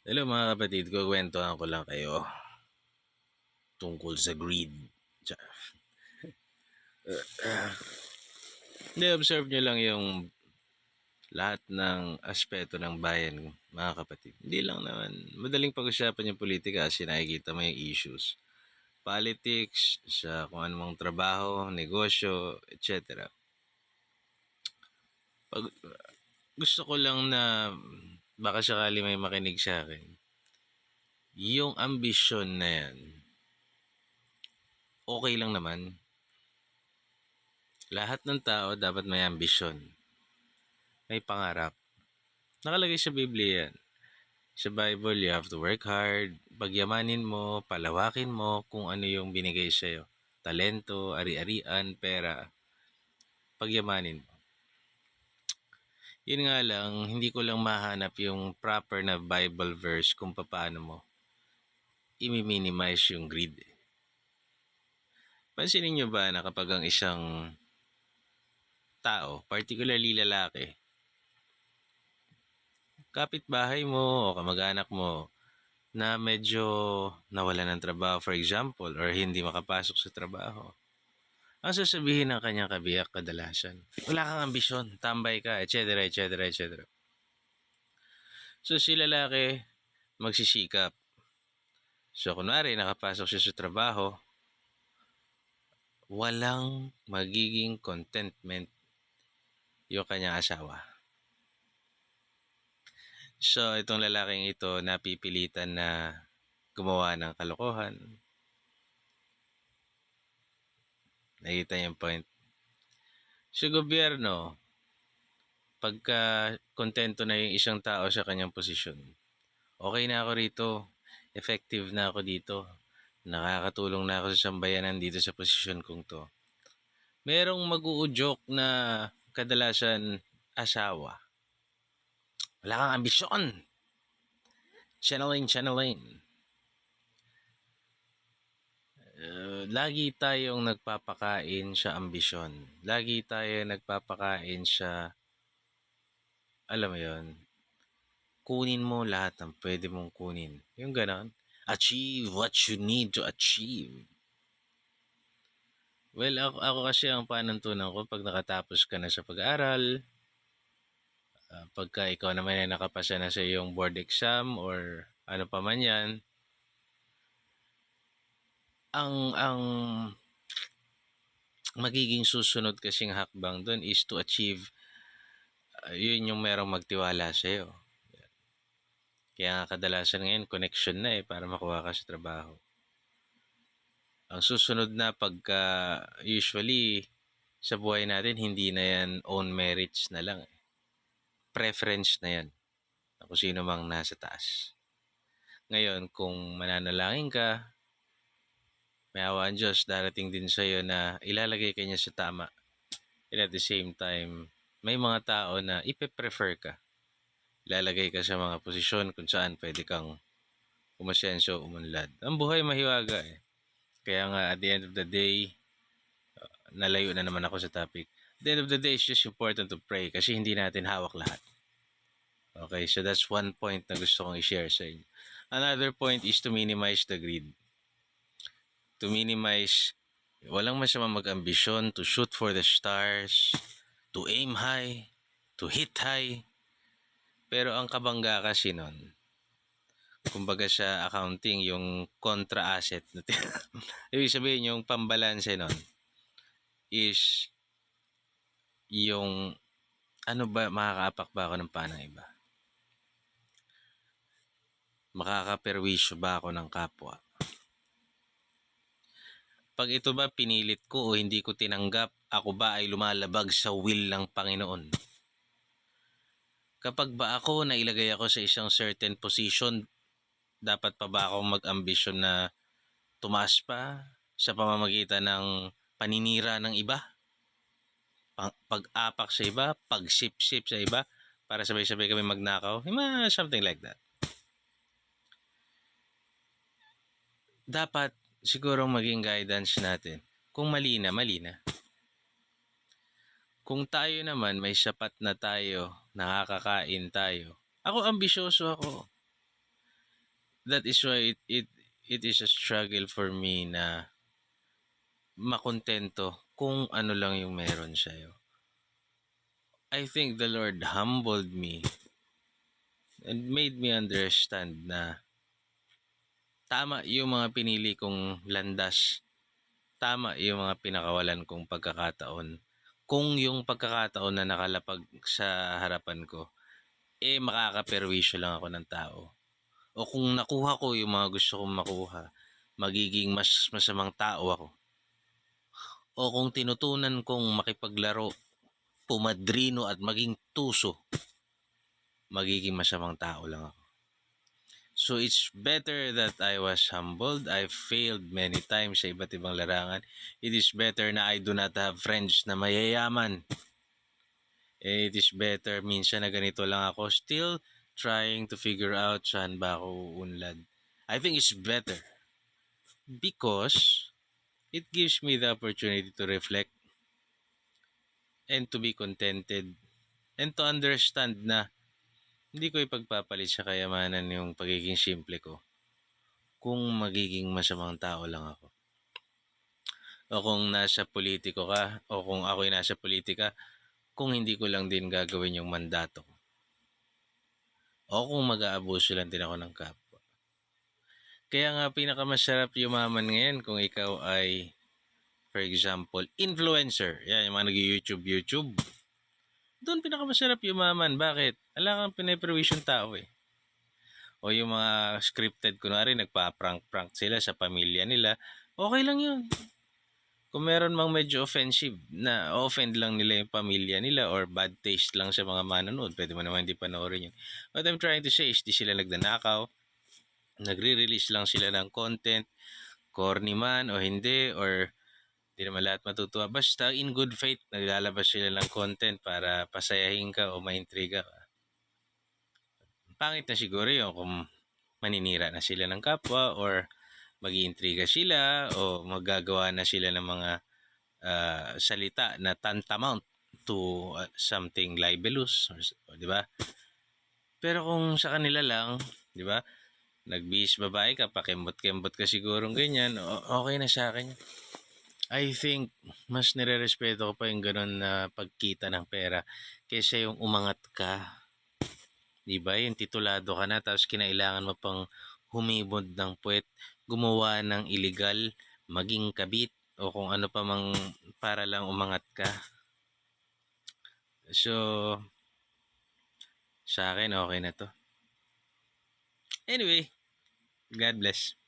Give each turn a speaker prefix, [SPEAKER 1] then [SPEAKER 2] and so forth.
[SPEAKER 1] Hello mga kapatid, kukwentuhan ko lang kayo tungkol sa greed. Hindi, observe nyo lang yung lahat ng aspeto ng bayan, mga kapatid. Hindi lang naman, madaling pag-usapan yung politika kasi nakikita mo yung issues. Politics, sa kung anumang trabaho, negosyo, etc. Pag, gusto ko lang na baka sakali may makinig sa akin. Yung ambisyon na yan, okay lang naman. Lahat ng tao dapat may ambisyon. May pangarap. Nakalagay sa Biblia yan. Sa Bible, you have to work hard. Pagyamanin mo, palawakin mo kung ano yung binigay sa'yo. Talento, ari-arian, pera. Pagyamanin mo. Yun nga lang, hindi ko lang mahanap yung proper na Bible verse kung paano mo i-minimize yung greed. eh. Pansinin nyo ba na kapag ang isang tao, particularly lalaki, kapitbahay mo o kamag-anak mo na medyo nawala ng trabaho, for example, or hindi makapasok sa trabaho, ang sasabihin ng kanyang kabiyak kadalasan, wala kang ambisyon, tambay ka, etc., etc., etc. So si lalaki, magsisikap. So kunwari, nakapasok siya sa trabaho, walang magiging contentment yung kanyang asawa. So itong lalaking ito napipilitan na gumawa ng kalokohan. Nakita yung point. Sa gobyerno, pagka kontento na yung isang tao sa kanyang posisyon, okay na ako rito, effective na ako dito, nakakatulong na ako sa sambayanan dito sa posisyon kong to. Merong mag-uudyok na kadalasan asawa. Wala kang ambisyon. Channeling, channeling. Uh, lagi tayong nagpapakain sa ambisyon. Lagi tayo nagpapakain sa, alam mo yon kunin mo lahat ng pwede mong kunin. Yung ganon. Achieve what you need to achieve. Well, ako, ako kasi ang panuntunan ko pag nakatapos ka na sa pag-aaral, uh, pagka ikaw naman ay nakapasa na sa iyong board exam or ano pa man yan, ang ang magiging susunod kasing hakbang doon is to achieve uh, yun yung merong magtiwala sa iyo. Kaya nga kadalasan ngayon connection na eh para makuha ka sa trabaho. Ang susunod na pagka usually sa buhay natin hindi na yan own merits na lang eh. Preference na yan. Kung sino mang nasa taas. Ngayon, kung mananalangin ka, may awa ang Diyos, darating din sa iyo na ilalagay ka niya sa tama. And at the same time, may mga tao na ipe-prefer ka. Ilalagay ka sa mga posisyon kung saan pwede kang umasenso, umunlad. Ang buhay mahiwaga eh. Kaya nga at the end of the day, uh, nalayo na naman ako sa topic. At the end of the day, it's just important to pray kasi hindi natin hawak lahat. Okay, so that's one point na gusto kong i-share sa inyo. Another point is to minimize the greed to minimize, walang masama mag-ambisyon, to shoot for the stars, to aim high, to hit high. Pero ang kabangga kasi nun, kumbaga sa accounting, yung contra asset, ibig sabihin yung pambalanse nun, is yung ano ba, makakaapak ba ako ng panang iba? Makakaperwisyo ba ako ng kapwa? Pag ito ba pinilit ko o hindi ko tinanggap, ako ba ay lumalabag sa will ng Panginoon? Kapag ba ako na ilagay ako sa isang certain position, dapat pa ba ako mag-ambisyon na tumaas pa sa pamamagitan ng paninira ng iba? Pag-apak sa iba, pag-sip-sip sa iba, para sabay-sabay kami magnakaw, something like that. Dapat siguro maging guidance natin. Kung mali na, mali na. Kung tayo naman may sapat na tayo, nakakakain tayo. Ako ambisyoso ako. that is why it, it, it is a struggle for me na makontento kung ano lang yung meron sa'yo. I think the Lord humbled me and made me understand na tama yung mga pinili kong landas. Tama yung mga pinakawalan kong pagkakataon. Kung yung pagkakataon na nakalapag sa harapan ko, eh makakaperwisyo lang ako ng tao. O kung nakuha ko yung mga gusto kong makuha, magiging mas masamang tao ako. O kung tinutunan kong makipaglaro, pumadrino at maging tuso, magiging masamang tao lang ako. So it's better that I was humbled. I failed many times sa iba't ibang larangan. It is better na I do not have friends na mayayaman. It is better minsan na ganito lang ako still trying to figure out saan ba ako unlad. I think it's better because it gives me the opportunity to reflect and to be contented and to understand na hindi ko ipagpapalit sa kayamanan yung pagiging simple ko kung magiging masamang tao lang ako. O kung nasa politiko ka, o kung ako'y nasa politika, kung hindi ko lang din gagawin yung mandato. O kung mag-aabuso lang din ako ng kapwa. Kaya nga pinakamasarap yumaman ngayon kung ikaw ay, for example, influencer. Yan, yung mga nag-YouTube, YouTube. Doon pinakamasarap yumaman. Bakit? Ala kang pinaprovision tao eh. O yung mga scripted, kunwari, nagpa-prank-prank sila sa pamilya nila. Okay lang yun. Kung meron mang medyo offensive na offend lang nila yung pamilya nila or bad taste lang sa mga manonood, pwede mo naman hindi panoorin yun. What I'm trying to say is di sila nagnanakaw, nagre-release lang sila ng content, corny man o hindi, or di naman lahat matutuwa. Basta in good faith, naglalabas sila ng content para pasayahin ka o maintriga ka. Pangit na siguro yun kung maninira na sila ng kapwa or mag-iintriga sila o magagawa na sila ng mga ah, salita na tantamount to ah, something libelous, di ba? Pero kung sa kanila lang, di ba? Nagbihis babae ka, pakembot-kembot ka sigurong ganyan, okay na sa akin. I think mas nire-respeto ko pa yung ganun na pagkita ng pera kaysa yung umangat ka. Di ba? Yung titulado ka na tapos kinailangan mo pang humibod ng puwet, gumawa ng illegal, maging kabit, o kung ano pa mang para lang umangat ka. So, sa akin, okay na to. Anyway, God bless.